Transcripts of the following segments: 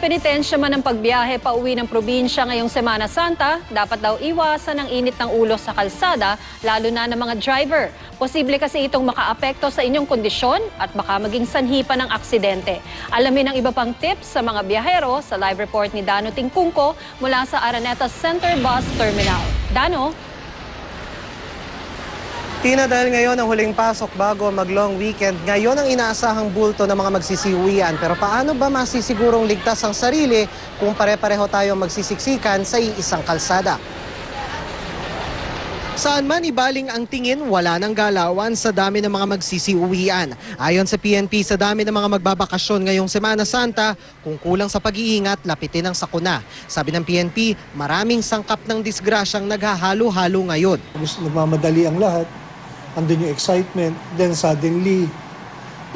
penitensya man ang pagbiyahe pa uwi ng probinsya ngayong Semana Santa, dapat daw iwasan ang init ng ulo sa kalsada, lalo na ng mga driver. Posible kasi itong makaapekto sa inyong kondisyon at baka maging sanhi pa ng aksidente. Alamin ang iba pang tips sa mga biyahero sa live report ni Dano Tingkungko mula sa Araneta Center Bus Terminal. Dano? Tina, dahil ngayon ang huling pasok bago mag-long weekend, ngayon ang inaasahang bulto ng mga magsisiuwian. Pero paano ba masisigurong ligtas ang sarili kung pare-pareho tayong magsisiksikan sa iisang kalsada? Saan man ibaling ang tingin, wala nang galawan sa dami ng mga magsisiuwian. Ayon sa PNP, sa dami ng mga magbabakasyon ngayong Semana Santa, kung kulang sa pag-iingat, lapitin ang sakuna. Sabi ng PNP, maraming sangkap ng disgrasyang naghahalo-halo ngayon. gusto nagmamadali ang lahat, andun yung excitement, then suddenly,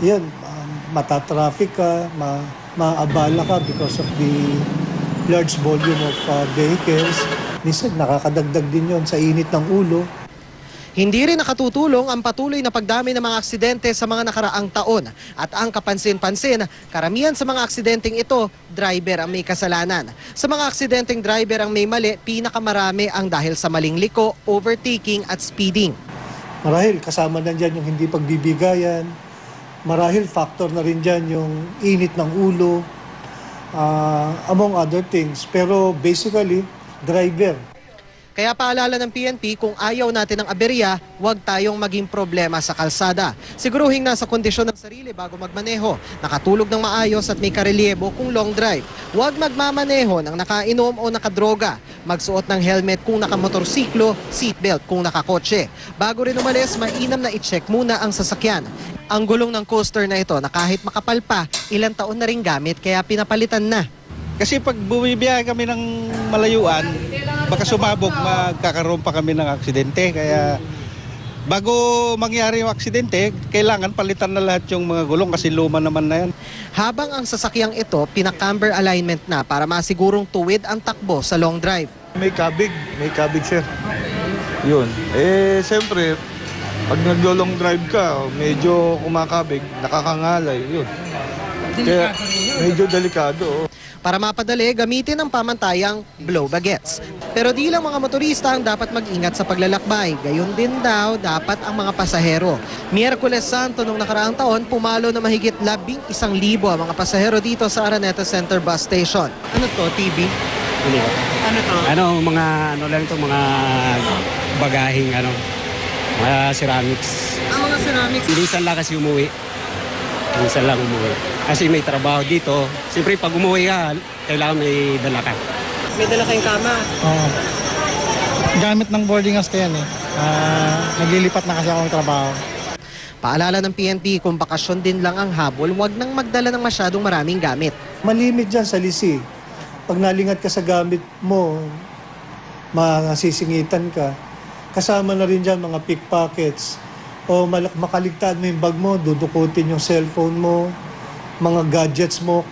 yan, um, matatraffic ka, ma maabala ka because of the large volume of uh, vehicles. Minsan nakakadagdag din yon sa init ng ulo. Hindi rin nakatutulong ang patuloy na pagdami ng mga aksidente sa mga nakaraang taon. At ang kapansin-pansin, karamihan sa mga aksidenteng ito, driver ang may kasalanan. Sa mga aksidenteng driver ang may mali, pinakamarami ang dahil sa maling liko, overtaking at speeding. Marahil kasama na dyan yung hindi pagbibigayan. Marahil factor na rin dyan yung init ng ulo, uh, among other things. Pero basically, driver. Kaya paalala ng PNP, kung ayaw natin ng aberya, huwag tayong maging problema sa kalsada. Siguruhin nasa kondisyon ng sarili bago magmaneho, nakatulog ng maayos at may karelyebo kung long drive. Huwag magmamaneho ng nakainom o nakadroga. Magsuot ng helmet kung nakamotorsiklo, seatbelt kung nakakotse. Bago rin umalis, mainam na i-check muna ang sasakyan. Ang gulong ng coaster na ito na kahit makapal pa, ilang taon na rin gamit kaya pinapalitan na. Kasi pag bumibiyahe kami ng malayuan, baka sumabog, magkakaroon pa kami ng aksidente. Kaya bago mangyari yung aksidente, kailangan palitan na lahat yung mga gulong kasi luma naman na yan. Habang ang sasakyang ito, pinaka-camber alignment na para masigurong tuwid ang takbo sa long drive. May kabig, may kabig sir. Yun. Eh, siyempre, pag naglo-long drive ka, medyo kumakabig, nakakangalay, yun. Kaya, medyo delikado. oh. Para mapadali, gamitin ang pamantayang blow bagets. Pero di lang mga motorista ang dapat mag-ingat sa paglalakbay. Gayon din daw dapat ang mga pasahero. Miyerkules Santo nung nakaraang taon, pumalo na mahigit labing isang libo ang mga pasahero dito sa Araneta Center Bus Station. Ano to, TV? Ano to? Ano, mga ano lang to, mga bagahing ano, mga ceramics. Ang mga ceramics. Minsan lang kasi umuwi. Minsan lang umuwi. Kasi may trabaho dito. Siyempre pag umuwi ka, kailangan may dala ka. May dala kayong kama. Oo. Gamit ng boarding house yan eh. Ah, naglilipat na kasi akong trabaho. Paalala ng PNP, kung bakasyon din lang ang habol, huwag nang magdala ng masyadong maraming gamit. Malimit dyan sa lisi. Pag nalingat ka sa gamit mo, masisingitan ka. Kasama na rin dyan mga pickpockets. O makaligtaan mo yung bag mo, dudukutin yung cellphone mo, mga gadgets mo.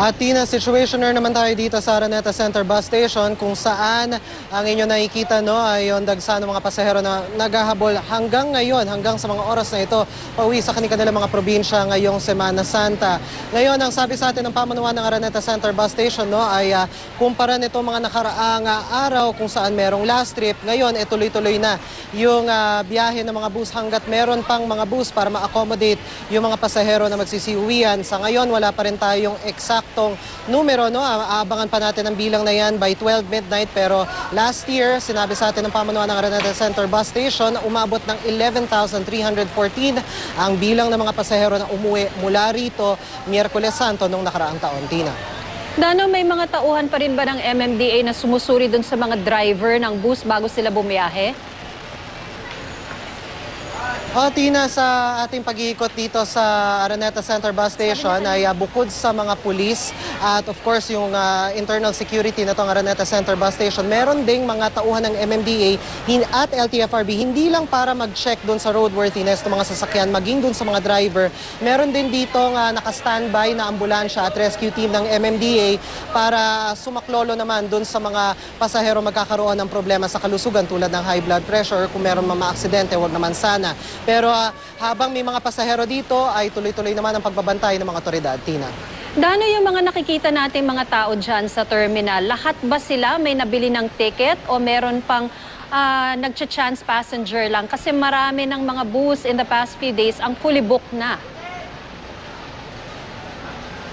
At Tina, situationer naman tayo dito sa Araneta Center Bus Station kung saan ang inyo nakikita no, ay yung dagsa ng mga pasahero na naghahabol hanggang ngayon, hanggang sa mga oras na ito, pauwi sa kanilang mga probinsya ngayong Semana Santa. Ngayon, ang sabi sa atin ng pamunuan ng Araneta Center Bus Station no, ay uh, kumpara nito mga nakaraang uh, araw kung saan merong last trip. Ngayon, eh, tuloy-tuloy na yung uh, biyahe ng mga bus hanggat meron pang mga bus para ma-accommodate yung mga pasahero na magsisiuwian. Sa ngayon, wala pa rin tayong exact eksaktong numero. No? Aabangan pa natin ang bilang na yan by 12 midnight. Pero last year, sinabi sa atin ng pamunuan ng Araneta Center Bus Station, umabot ng 11,314 ang bilang ng mga pasahero na umuwi mula rito Miyerkules Santo nung nakaraang taon. Tina. Dano, may mga tauhan pa rin ba ng MMDA na sumusuri dun sa mga driver ng bus bago sila bumiyahe? O, Tina, sa ating pag-iikot dito sa Araneta Center Bus Station ay uh, bukod sa mga pulis at of course yung uh, internal security na itong Araneta Center Bus Station, meron ding mga tauhan ng MMDA at LTFRB, hindi lang para mag-check doon sa roadworthiness ng mga sasakyan, maging doon sa mga driver. Meron din dito uh, naka-standby na ambulansya at rescue team ng MMDA para sumaklolo naman doon sa mga pasahero magkakaroon ng problema sa kalusugan tulad ng high blood pressure kung meron mga aksidente, wag naman sana. Pero ah, habang may mga pasahero dito ay tuloy-tuloy naman ang pagbabantay ng mga otoridad. Tina. Dano yung mga nakikita nating mga tao dyan sa terminal? Lahat ba sila may nabili ng ticket o meron pang uh, nagcha-chance passenger lang? Kasi marami ng mga bus in the past few days ang fully booked na.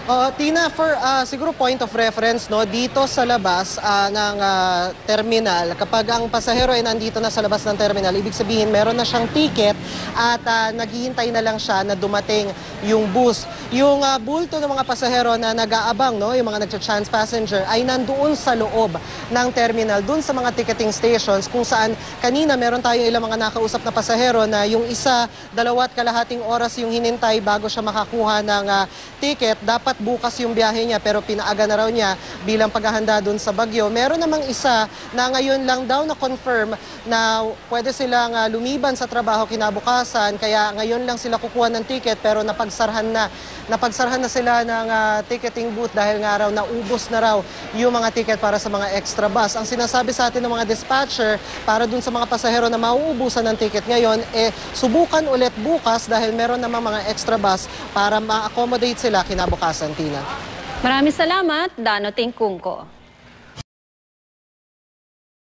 Oo, Tina, for ah, siguro point of reference, no, dito sa labas ah, ng ah, terminal, kapag ang pasahero ay nandito na sa labas ng terminal, ibig sabihin meron na siyang ticket at ah, naghihintay na lang siya na dumating yung bus. Yung ah, bulto ng mga pasahero na nag-aabang, no, yung mga nagcha-chance passenger, ay nandoon sa loob ng terminal, dun sa mga ticketing stations kung saan kanina meron tayong ilang mga nakausap na pasahero na yung isa, dalawat kalahating oras yung hinintay bago siya makakuha ng ah, ticket. Dapat bukas yung biyahe niya pero pinaaga na raw niya bilang paghahanda dun sa Bagyo. Meron namang isa na ngayon lang daw na confirm na pwede silang ah, lumiban sa trabaho kinabukasan kaya ngayon lang sila kukuha ng ticket pero napagsarhan na napagsarhan na sila ng ah, ticketing booth dahil nga raw naubos na raw yung mga ticket para sa mga extra bus. Ang sinasabi sa atin ng mga dispatcher para dun sa mga pasahero na mauubusan ng ticket ngayon eh subukan ulit bukas dahil meron namang mga extra bus para ma-accommodate sila kinabukasan, Tina. Maraming salamat, Dano Tingkungko.